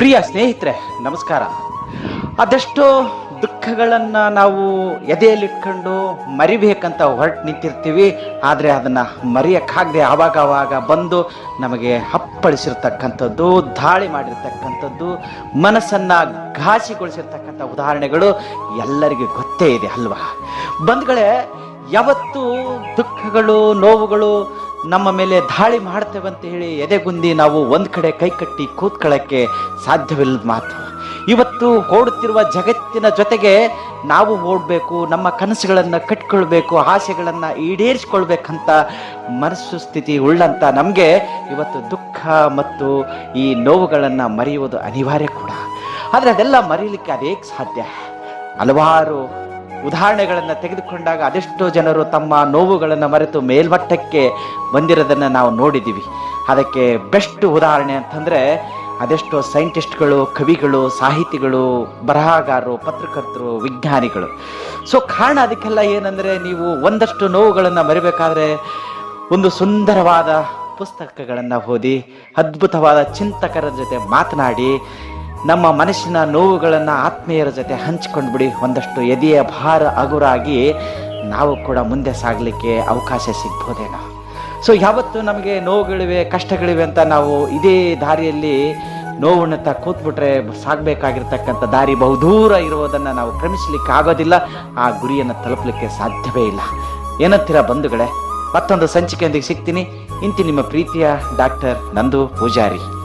ಪ್ರಿಯ ಸ್ನೇಹಿತರೆ, ನಮಸ್ಕಾರ. ಅದೆಷ್ಟೋ ದುಃಖಗಳನ್ನು ನಾವು ಎದೆಯಲ್ಲಿಟ್ಕೊಂಡು ಮರಿಬೇಕಂತ ಹೊರಟು ನಿಂತಿರ್ತೀವಿ, ಆದರೆ ಅದನ್ನು ಮರೆಯೋಕ್ಕಾಗದೆ ಆವಾಗ ಆವಾಗ ಬಂದು ನಮಗೆ ಅಪ್ಪಳಿಸಿರ್ತಕ್ಕಂಥದ್ದು, ದಾಳಿ ಮಾಡಿರ್ತಕ್ಕಂಥದ್ದು, ಮನಸ್ಸನ್ನು ಘಾಸಿಗೊಳಿಸಿರ್ತಕ್ಕಂಥ ಉದಾಹರಣೆಗಳು ಎಲ್ಲರಿಗೂ ಗೊತ್ತೇ ಇದೆ ಅಲ್ವಾ? ಬಂಧುಗಳೇ ಯಾವತ್ತೂ ದುಃಖಗಳು, ನೋವುಗಳು ನಮ್ಮ ಮೇಲೆ ದಾಳಿ ಮಾಡ್ತೇವೆ ಅಂತ ಹೇಳಿ ಎದೆಗುಂದಿ ನಾವು ಒಂದು ಕಡೆ ಕೈಕಟ್ಟಿ ಕೂತ್ಕೊಳ್ಳೋಕ್ಕೆ ಸಾಧ್ಯವಿಲ್ಲದ ಮಾತು. ಇವತ್ತು ಓಡುತ್ತಿರುವ ಜಗತ್ತಿನ ಜೊತೆಗೆ ನಾವು ಓಡಬೇಕು, ನಮ್ಮ ಕನಸುಗಳನ್ನು ಕಟ್ಕೊಳ್ಬೇಕು, ಆಸೆಗಳನ್ನು ಈಡೇರಿಸ್ಕೊಳ್ಬೇಕಂತ ಮನಸ್ಸು ಸ್ಥಿತಿ ಉಳ್ಳಂತ ನಮಗೆ ಇವತ್ತು ದುಃಖ ಮತ್ತು ಈ ನೋವುಗಳನ್ನು ಮರೆಯುವುದು ಅನಿವಾರ್ಯ ಕೂಡ. ಆದರೆ ಅದೆಲ್ಲ ಮರೀಲಿಕ್ಕೆ ಅದೇಕೆ ಸಾಧ್ಯ. ಹಲವಾರು ಉದಾಹರಣೆಗಳನ್ನು ತೆಗೆದುಕೊಂಡಾಗ ಅದೆಷ್ಟೋ ಜನರು ತಮ್ಮ ನೋವುಗಳನ್ನು ಮರೆತು ಮೇಲ್ಮಟ್ಟಕ್ಕೆ ಬಂದಿರೋದನ್ನು ನಾವು ನೋಡಿದ್ದೀವಿ ಅದಕ್ಕೆ ಬೆಸ್ಟ್ ಉದಾಹರಣೆ ಅಂತಂದರೆ ಅದೆಷ್ಟೋ ಸೈಂಟಿಸ್ಟ್ಗಳು, ಕವಿಗಳು, ಸಾಹಿತಿಗಳು, ಬರಹಗಾರರು, ಪತ್ರಕರ್ತರು, ವಿಜ್ಞಾನಿಗಳು. ಸೊ ಕಾರಣ ಅದಕ್ಕೆಲ್ಲ ಏನಂದರೆ ನೀವು ಒಂದಷ್ಟು ನೋವುಗಳನ್ನು ಮರಿಬೇಕಾದ್ರೆ ಒಂದು ಸುಂದರವಾದ ಪುಸ್ತಕಗಳನ್ನು ಓದಿ, ಅದ್ಭುತವಾದ ಚಿಂತಕರ ಜೊತೆ ಮಾತನಾಡಿ ನಮ್ಮ ಮನಸ್ಸಿನ ನೋವುಗಳನ್ನು ಆತ್ಮೀಯರ ಜೊತೆ ಹಂಚ್ಕೊಂಡು ಬಿಡಿ. ಒಂದಷ್ಟು ಎದೆಯ ಭಾರ ಹಗುರಾಗಿ ನಾವು ಕೂಡ ಮುಂದೆ ಸಾಗಲಿಕ್ಕೆ ಅವಕಾಶ ಸಿಗ್ಬೋದೇನೋ. ಸೊ ಯಾವತ್ತು ನಮಗೆ ನೋವುಗಳಿವೆ, ಕಷ್ಟಗಳಿವೆ ಅಂತ ನಾವು ಇದೇ ದಾರಿಯಲ್ಲಿ ನೋವುಣ್ಣತ್ತ ಕೂತ್ಬಿಟ್ರೆ ಸಾಗಬೇಕಾಗಿರ್ತಕ್ಕಂಥ ದಾರಿ ಬಹುದೂರ ಇರುವುದನ್ನು ನಾವು ಕ್ರಮಿಸಲಿಕ್ಕೆ ಆಗೋದಿಲ್ಲ. ಆ ಗುರಿಯನ್ನು ತಲುಪಲಿಕ್ಕೆ ಸಾಧ್ಯವೇ ಇಲ್ಲ. ಏನಂತೀರ ಬಂಧುಗಳೇ? ಮತ್ತೊಂದು ಸಂಚಿಕೆಯೊಂದಿಗೆ ಸಿಗ್ತೀನಿ. ಇಂತಿ ನಿಮ್ಮ ಪ್ರೀತಿಯ ಡಾಕ್ಟರ್ ನಂದು ಪೂಜಾರಿ.